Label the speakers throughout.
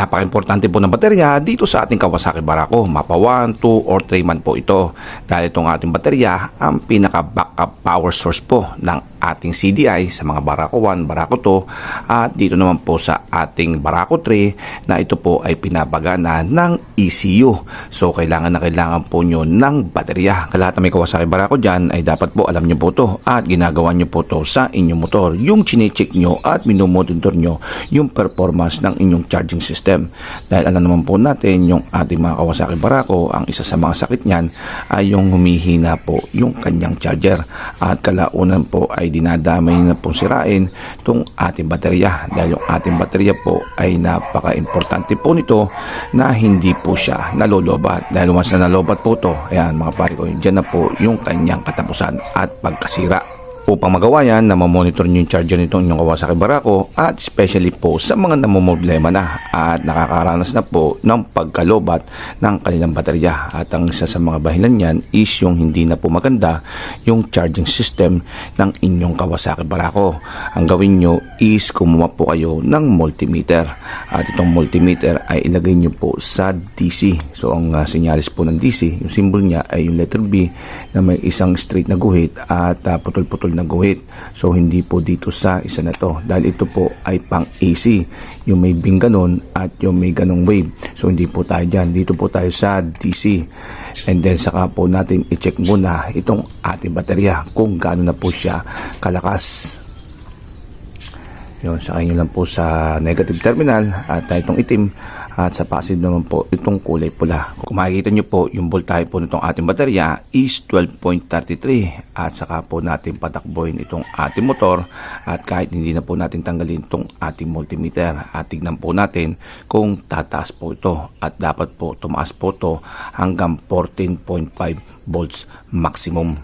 Speaker 1: Napaka-importante po ng baterya dito sa ating Kawasaki Barako. Mapa 1, 2, or 3 man po ito. Dahil itong ating baterya ang pinaka-backup power source po ng ating CDI sa mga Barako 1, Barako 2 at dito naman po sa ating Barako 3 na ito po ay pinabagana ng ECU. So kailangan na kailangan po nyo ng baterya. Kalahat na may Kawasaki Barako dyan ay dapat po alam nyo po to at ginagawa nyo po to sa inyong motor. Yung chinecheck nyo at minomonitor nyo yung performance ng inyong charging system. Dahil alam naman po natin yung ating mga Kawasaki Barako, ang isa sa mga sakit niyan ay yung humihina po yung kanyang charger. At kalaunan po ay dinadamay na pong sirain itong ating baterya. Dahil yung ating baterya po ay napaka-importante po nito na hindi po siya nalolobat. Dahil once na nalobat po to, ayan mga pare ko, dyan na po yung kanyang katapusan at pagkasira. Upang magawa yan, namamonitor nyo yung charger nitong inyong Kawasaki Barako at especially po sa mga namumblema na at nakakaranas na po ng pagkalobat ng kanilang baterya. At ang isa sa mga bahilan yan is yung hindi na po maganda yung charging system ng inyong Kawasaki Barako. Ang gawin nyo is kumuha po kayo ng multimeter. At itong multimeter ay ilagay nyo po sa DC. So ang uh, sinyalis po ng DC, yung symbol niya ay yung letter B na may isang straight na guhit at uh, putol-putol na guhit. So hindi po dito sa isa na to dahil ito po ay pang AC. Yung may bing ganon at yung may ganong wave. So hindi po tayo dyan. Dito po tayo sa DC. And then saka po natin i-check muna itong ating baterya kung gaano na po siya kalakas. Yun, sa nyo lang po sa negative terminal at itong itim at sa positive naman po itong kulay pula. Kung makikita nyo po yung voltahe po nitong ating baterya is 12.33 at saka po natin patakboyin itong ating motor at kahit hindi na po natin tanggalin itong ating multimeter at tignan po natin kung tataas po ito at dapat po tumaas po ito hanggang 14.5 volts maximum.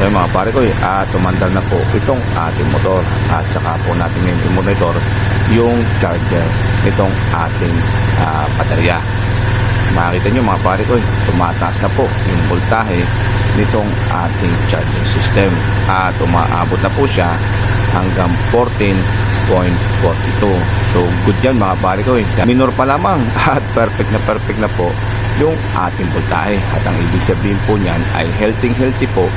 Speaker 1: So mga pare ko, ah, tumandal na po itong ating motor at saka po natin ngayon i-monitor yung charger nitong ating ah, baterya. Makikita nyo mga pare ko, eh, tumataas na po yung voltahe nitong ating charging system at umaabot na po siya hanggang 14.42 so good yan mga pare ko eh. minor pa lamang at perfect na perfect na po yung ating voltahe at ang ibig sabihin po niyan ay healthy healthy po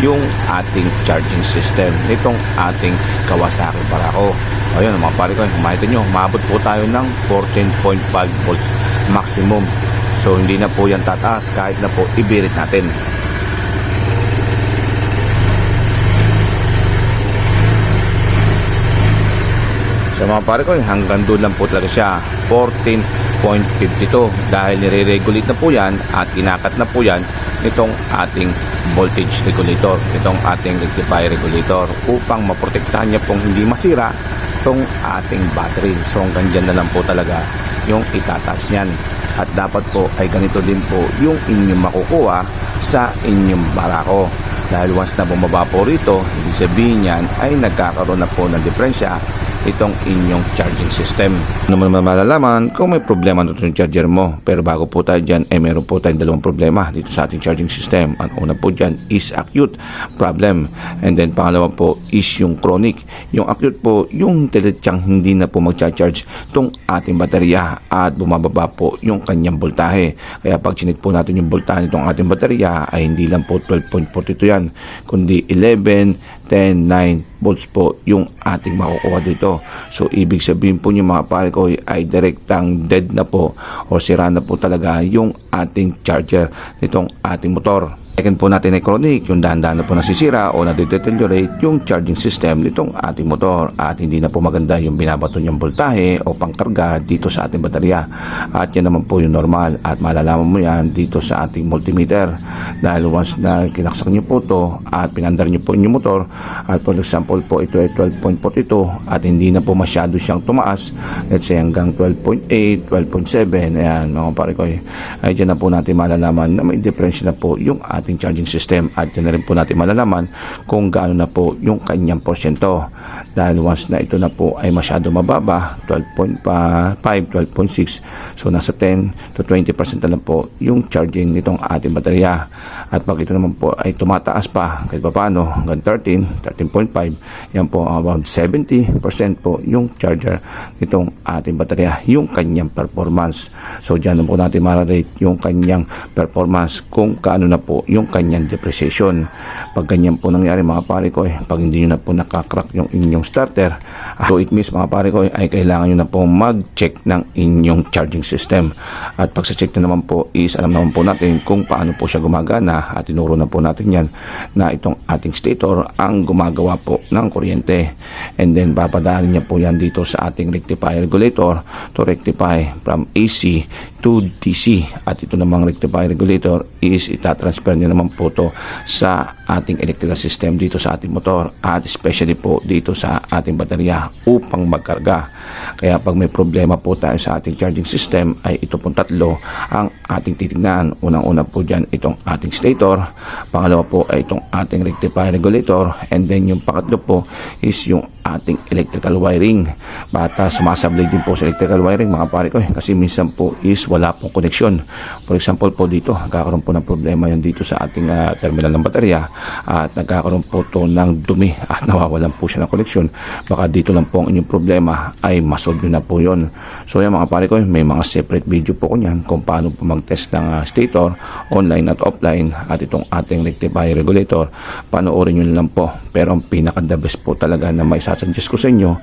Speaker 1: yung ating charging system nitong ating Kawasaki Barako. Ayun mga pare ko makita nyo umabot po tayo ng 14.5 volts maximum. So hindi na po yan tataas kahit na po ibirit natin. Sa mga pare ko, hanggang doon lang po talaga siya. 14.52 dahil nire-regulate na po yan at kinakat na po yan nitong ating voltage regulator, itong ating rectifier regulator upang maprotektahan niya pong hindi masira itong ating battery. So hanggang dyan na lang po talaga yung itatas niyan. At dapat po ay ganito din po yung inyong makukuha sa inyong barako. Dahil once na bumaba po rito, ibig sabihin yan ay nagkakaroon na po ng diferensya itong inyong charging system. Ano naman malalaman kung may problema na yung charger mo. Pero bago po tayo dyan, eh meron po tayong dalawang problema dito sa ating charging system. Ang una po dyan is acute problem. And then pangalawa po is yung chronic. Yung acute po, yung teletyang hindi na po mag-charge itong ating baterya at bumababa po yung kanyang voltahe. Kaya pag chinik po natin yung voltahe nitong ating baterya ay hindi lang po 12.42 yan, kundi 11, 10, 9 volts po yung ating makukuha dito. So, ibig sabihin po yung mga pare ko ay direktang dead na po o sira na po talaga yung ating charger nitong ating motor. Second po natin ay chronic, yung dahan-dahan na po nasisira o nade-deteriorate yung charging system nitong ating motor at hindi na po maganda yung binabato niyang voltahe o pangkarga dito sa ating baterya. At yan naman po yung normal at malalaman mo yan dito sa ating multimeter. Dahil once na kinaksak niyo po to at pinandar niyo po yung motor at for example po ito ay 12.42 at hindi na po masyado siyang tumaas. Let's say hanggang 12.8, 12.7 ayan mga pare ko ay dyan na po natin malalaman na may difference na po yung ating ating charging system at yan na rin po natin malalaman kung gaano na po yung kanyang porsyento. Dahil once na ito na po ay masyado mababa, 12.5, 12.6, so nasa 10 to 20% na lang po yung charging nitong ating baterya. At pag ito naman po ay tumataas pa kahit pa paano hanggang 13, 13.5, yan po about 70% po yung charger nitong ating baterya, yung kanyang performance. So dyan na po natin mararate yung kanyang performance kung kaano na po yung kanyang depreciation. Pag ganyan po nangyari mga pare ko, eh, pag hindi nyo na po nakakrak yung inyong starter, ah, so it means mga pare ko eh, ay kailangan nyo na po mag-check ng inyong charging system. At pag sa check na naman po is alam naman po natin kung paano po siya gumagana at tinuro na po natin yan na itong ating stator ang gumagawa po ng kuryente. And then papadaanin niya po yan dito sa ating rectifier regulator to rectify from AC to DC. At ito namang rectifier regulator is itatransfer niya naman po to sa ating electrical system dito sa ating motor at especially po dito sa ating baterya upang magkarga. Kaya pag may problema po tayo sa ating charging system ay ito pong tatlo ang ating titignan. Unang-una po dyan itong ating stator. Pangalawa po ay itong ating rectifier regulator. And then yung pangatlo po is yung ating electrical wiring. Bata sumasablay din po sa electrical wiring mga pare ko eh, kasi minsan po is wala pong connection. For example po dito, nagkakaroon po ng problema yan dito sa ating ah, terminal ng baterya at nagkakaroon po to ng dumi at nawawalan po siya ng connection. Baka dito lang po ang inyong problema ay masolve na po yon. So yan mga pare ko, may mga separate video po ko niyan kung paano po mag-test ng ah, stator online at offline at itong ating rectifier regulator. Panoorin nyo lang po. Pero ang pinaka-the best po talaga na may sasuggest ko sa inyo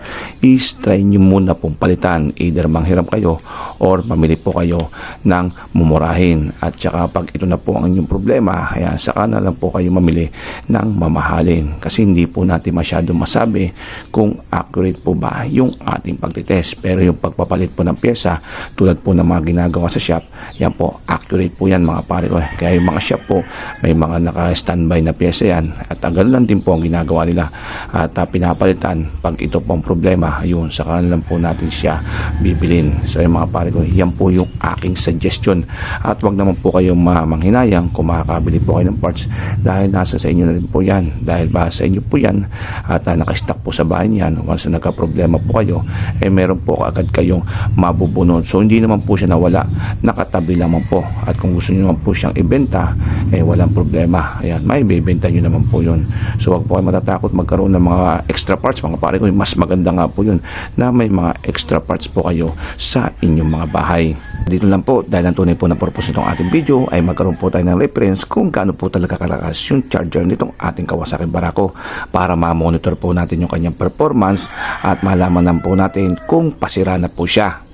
Speaker 1: is try nyo muna pong palitan. Either manghiram kayo or mamili po kayo ng mumurahin. At saka pag ito na po ang inyong problema, ayan, saka na lang po kayo mamili ng mamahalin. Kasi hindi po natin masyado masabi kung accurate po ba yung ating pagtitest. Pero yung pagpapalit po ng pyesa, tulad po ng mga ginagawa sa shop, yan po, accurate po yan mga pare ko. Kaya yung mga shop po, may mga naka-standby na pyesa yan. At ang lang din po ang ginagawa nila. At ah, pinapalitan, pag ito po ang problema, yun, saka lang po natin siya bibilin. So yung mga pare ko, yan po yung aking suggestion. At wag naman po kayong ma- manghinayang kung makakabili po kayo ng parts dahil nasa sa inyo na rin po yan. Dahil ba sa inyo po yan at uh, nakastock po sa bahay yan. Once na nagka-problema po kayo, eh meron po agad kayong mabubunod. So hindi naman po siya nawala, nakatabi naman po. At kung gusto niyo naman po siyang ibenta, eh walang problema. Ayan, may bibenta niyo naman po yun. So wag po kayo matatakot magkaroon ng mga extra parts. Mga pare ko, mas maganda nga po yun na may mga extra parts po kayo sa inyong mga bahay. Dito lang po, dahil ang tunay po na purpose nitong ating video ay magkaroon po tayo ng reference kung gaano po talaga kalakas yung charger nitong ating Kawasaki Barako para ma-monitor po natin yung kanyang performance at malaman lang po natin kung pasira na po siya.